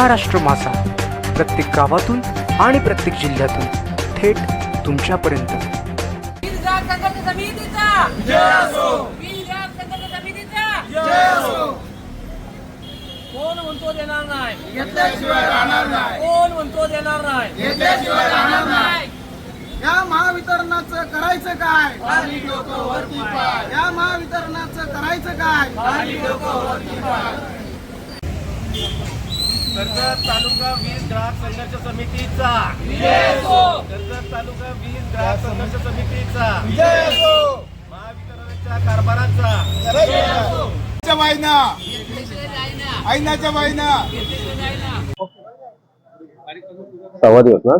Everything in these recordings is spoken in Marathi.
महाराष्ट्र माझा प्रत्येक गावातून आणि प्रत्येक जिल्ह्यातून थेट तुमच्यापर्यंत. कोण म्हणतो देणार नाही? घेतल्याशिवाय राहणार नाही. कोण म्हणतो देणार नाही? घेतल्याशिवाय राहणार नाही. नाही. या महावितरणाचं करायचं काय? या महावितरणाचं करायचं काय? कर्जत तालुका वीज ग्राहक संघर्ष समितीचा. कर्जत तालुका वीज ग्राहक संघर्ष समितीचा. महावितरणच्या कारभाराचा. दिवस ना?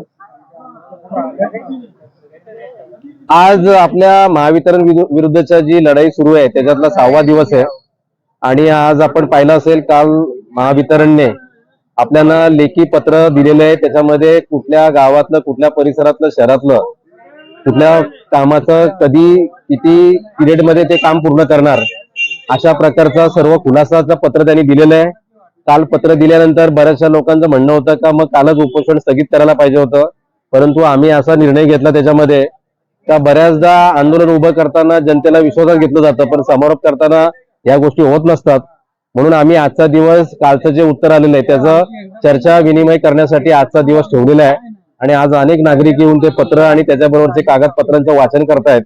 आज आपल्या महावितरण विरु- विरुद्धच्या जी लढाई सुरू आहे त्याच्यातला सहावा दिवस आहे. आणि आज आपण पाहिलं असेल काल महावितरणने आपल्याला लेखी पत्र दिलेलं आहे. त्याच्यामध्ये कुठल्या गावातलं कुठल्या परिसरातलं शहरातलं कुठल्या कामाचं कधी किती पिरियडमध्ये ते काम पूर्ण करणार अशा प्रकारचा सर्व खुलासाचं पत्र त्यांनी दिलेलं आहे. काल पत्र दिल्यानंतर बऱ्याचशा लोकांचं म्हणणं होतं का मग कालच उपोषण स्थगित करायला पाहिजे होतं. परंतु आम्ही असा निर्णय घेतला त्याच्यामध्ये का बऱ्याचदा आंदोलन उभं करताना जनतेला विश्वासात घेतलं जातं पण समारोप करताना या गोष्टी होत नसतात. म्हणून आम्ही आजचा दिवस कालचं जे उत्तर आलेलं आहे त्याचं चर्चा विनिमय करण्यासाठी आजचा दिवस ठेवलेला आहे. आणि आज अनेक नागरिक येऊन ते पत्र आणि त्याच्याबरोबरचे कागदपत्रांचं वाचन करतायत.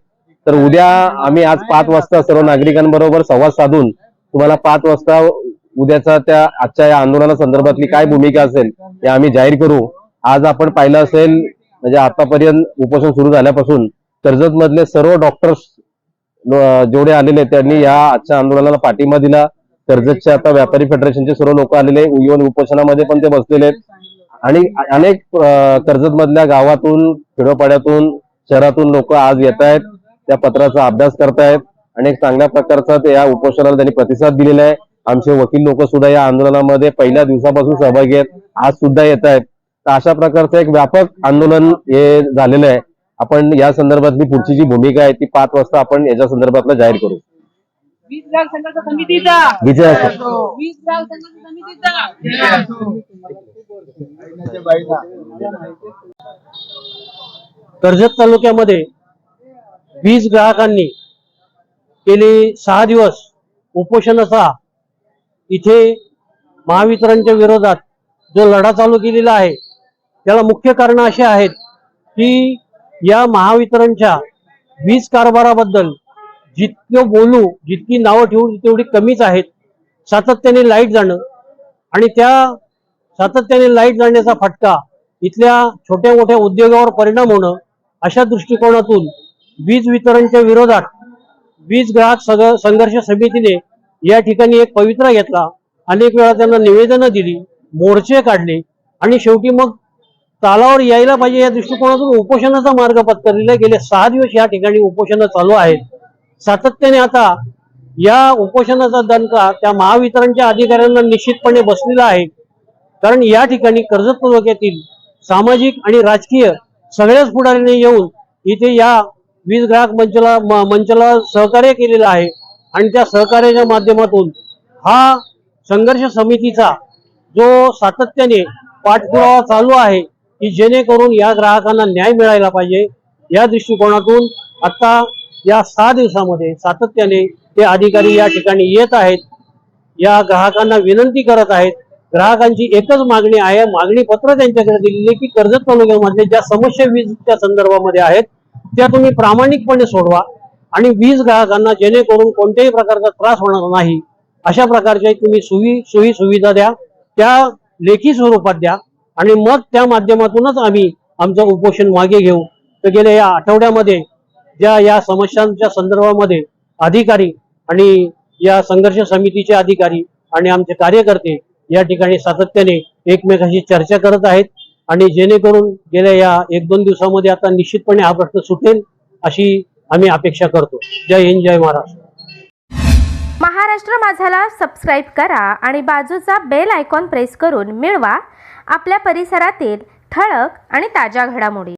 तर उद्या आम्ही आज पाच वाजता सर्व नागरिकांबरोबर संवाद साधून तुम्हाला पाच वाजता उद्याचा त्या आजच्या या आंदोलना संदर्भातली काय भूमिका असेल हे आम्ही जाहीर करू. आज आपण पाहिलं असेल म्हणजे आतापर्यंत उपोषण सुरू झाल्यापासून कर्जत मधले सर्व डॉक्टर्स जेवढे आलेले आहेत, त्यांनी या आजच्या आंदोलनाला पाठिंबा दिला. कर्जतचे आता व्यापारी फेडरेशनचे सर्व लोक आलेले इव्हन उपोषणामध्ये पण ते बसलेले आहेत. आणि अनेक कर्जत मधल्या गावातून खेडोपाड्यातून शहरातून लोक आज येत आहेत. त्या पत्राचा अभ्यास करतायत. आणि एक चांगल्या प्रकारचा या उपोषणाला त्यांनी प्रतिसाद दिलेला आहे. आमचे वकील लोक सुद्धा या आंदोलनामध्ये पहिल्या दिवसापासून सहभागी आहेत. आज सुद्धा येत आहेत. तर अशा प्रकारचं एक व्यापक आंदोलन हे झालेलं आहे. आपण या संदर्भातली पुढची जी भूमिका आहे ती पाच वाजता आपण याच्या संदर्भातला जाहीर करू. वीज ग्राहक संघर्ष समितीचा. विजय असो. वीज ग्राहक संघर्ष समितीचा. कर्जत तालुक्यामध्ये वीज ग्राहकांनी गेली सहा दिवस उपोषणाचा इथे महावितरणच्या विरोधात जो लढा चालू केलेला आहे त्याला मुख्य कारण असे आहेत की या महावितरणच्या वीज कारभाराबद्दल जितकं बोलू जितकी नावं ठेवू तेवढी कमीच आहेत. सातत्याने लाइट जाणं आणि त्या सातत्याने लाइट जाण्याचा फटका इथल्या छोट्या मोठ्या उद्योगावर परिणाम होणं अशा दृष्टिकोनातून वीज वितरणच्या विरोधात वीज ग्राहक सग- संघर्ष समितीने या ठिकाणी एक पवित्रा घेतला. अनेक वेळा त्यांना निवेदनं दिली मोर्चे काढले आणि शेवटी मग तालावर यायला पाहिजे या दृष्टिकोनातून उपोषणाचा मार्ग पत्करलेला गेले सहा दिवस या ठिकाणी उपोषणं चालू आहेत. सातत्याने आता या उपोषणाचा दणका त्या महावितरणच्या अधिकाऱ्यांना निश्चितपणे बसलेला आहे. कारण या ठिकाणी कर्जत तालुक्यातील सामाजिक आणि राजकीय सगळ्याच पुढाऱ्यांनी येऊन इथे या वीज ग्राहक मंचला मंचला सहकार्य केलेलं आहे. आणि त्या सहकार्याच्या माध्यमातून हा संघर्ष समितीचा जो सातत्याने पाठपुरावा चालू आहे की जेणेकरून या ग्राहकांना न्याय मिळायला पाहिजे. या दृष्टिकोनातून आता या सहा दिवसामध्ये सातत्याने ते अधिकारी या ठिकाणी येत आहेत. या ग्राहकांना विनंती करत आहेत. ग्राहकांची एकच मागणी आहे मागणी पत्र त्यांच्याकडे दिलेली की कर्जत तालुक्यामधले ज्या समस्या वीजच्या संदर्भामध्ये आहेत त्या तुम्ही प्रामाणिकपणे सोडवा आणि वीज ग्राहकांना जेणेकरून कोणत्याही प्रकारचा त्रास होणार नाही अशा प्रकारच्या तुम्ही सुवी सोयी सुविधा द्या त्या लेखी स्वरूपात द्या आणि मग त्या माध्यमातूनच आम्ही आमचं उपोषण मागे घेऊ. तर गेल्या या आठवड्यामध्ये ज्या या समस्यांच्या संदर्भामध्ये अधिकारी आणि या संघर्ष समितीचे अधिकारी आणि आमचे कार्यकर्ते या ठिकाणी सातत्याने एकमेकांशी चर्चा करत आहेत. आणि जेणेकरून गेल्या या एक दोन दिवसामध्ये आता निश्चितपणे हा प्रश्न सुटेल अशी आम्ही अपेक्षा करतो. जय हिंद जय महाराष्ट्र. महाराष्ट्र माझाला सबस्क्राईब करा आणि बाजूचा बेल आयकॉन प्रेस करून मिळवा. आपल्या परिसरातील ठळक आणि ताज्या घडामोडी.